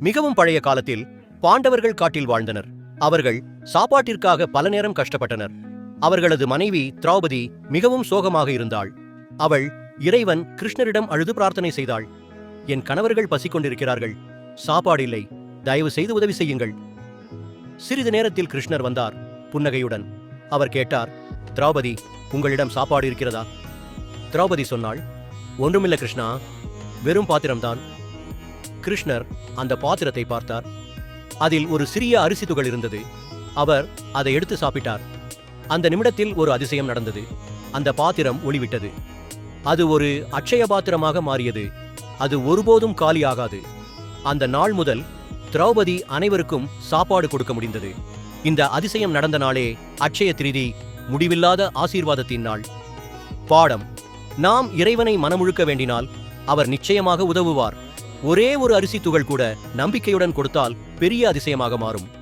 மிகவும் பழைய காலத்தில் பாண்டவர்கள் காட்டில் வாழ்ந்தனர். அவர்கள் சாப்பாட்டிற்காக பல நேரம் கஷ்டப்பட்டனர். அவர்களது மனைவி திரௌபதி மிகவும் சோகமாக இருந்தாள். அவள் இறைவன் கிருஷ்ணரிடம் அழுது பிரார்த்தனை செய்தாள். என் கணவர்கள் பசி கொண்டிருக்கிறார்கள் சாப்பாடு இல்லை. தயவு செய்து உதவி செய்யுங்கள். சிறிது நேரத்தில் கிருஷ்ணர் வந்தார் புன்னகையுடன். அவர் கேட்டார் திரௌபதி உங்களிடம் சாப்பாடு இருக்கிறதா? திரௌபதி சொன்னாள் ஒன்றுமில்ல கிருஷ்ணா. வெறும் பாத்திரம்தான். கிருஷ்ணர் அந்த பாத்திரத்தை பார்த்தார். அதில் ஒரு சிறிய அரிசி துகள் இருந்தது. அவர் அதை எடுத்து சாப்பிட்டார். அந்த நிமிடத்தில் ஒரு அதிசயம் நடந்தது. அந்த பாத்திரம் ஒளிவிட்டது. அது ஒரு அட்சய பாத்திரமாக மாறியது. அது ஒருபோதும் காலியாகாது அந்த நாள் முதல் திரௌபதி அனைவருக்கும் சாப்பாடு கொடுக்க முடிந்தது. இந்த அதிசயம் நடந்த நாளே அட்சய திருதி முடிவில்லாத ஆசீர்வாதத்தின் நாள். பாடம். நாம் இறைவனை மனமுழுக்க வேண்டினால் அவர் நிச்சயமாக உதவுவார். ஒரே ஒரு அரிசி துகள் கூட நம்பிக்கையுடன் கொடுத்தால் பெரிய அதிசயமாக மாறும்.